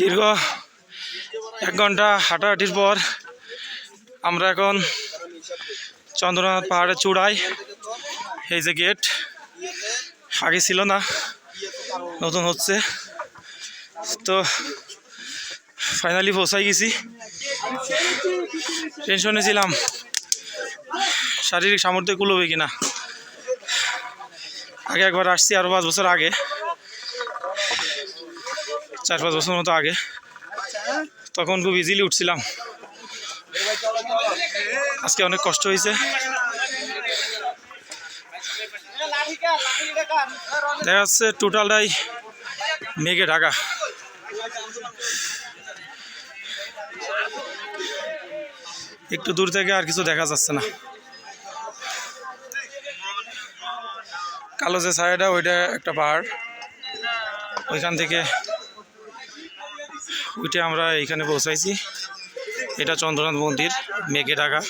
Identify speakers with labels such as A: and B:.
A: দীর্ঘ এক ঘণ্টা হাঁটাহাঁটির পর আমরা এখন চন্দ্রনাথ পাহাড়ের চূড়ায় এই যে গেট আগে ছিল না, নতুন হচ্ছে। তো ফাইনালি পৌঁছাই গেছি। টেনশনে ছিলাম। শারীরিক সামর্থ্য কুলোবে কিনা? আগে একবার আসছি আরও পাঁচ বছর আগে। চার পাঁচ বছর মতো আগে। তখন খুব ইজিলি উঠছিলাম। আজকে অনেক কষ্ট হয়েছে। দেখা যাচ্ছে টোটালটাই মেঘে ঢাকা। একটু দূর থেকে আর কিছু দেখা যাচ্ছে না। কালো যে ছায়াটা, ওইটা একটা পাহাড়। ওইখান থেকে ওইটা আমরা এইখানে পৌঁছাইছি। এটা চন্দ্রনাথ মন্দির, মেঘে ঢাকা।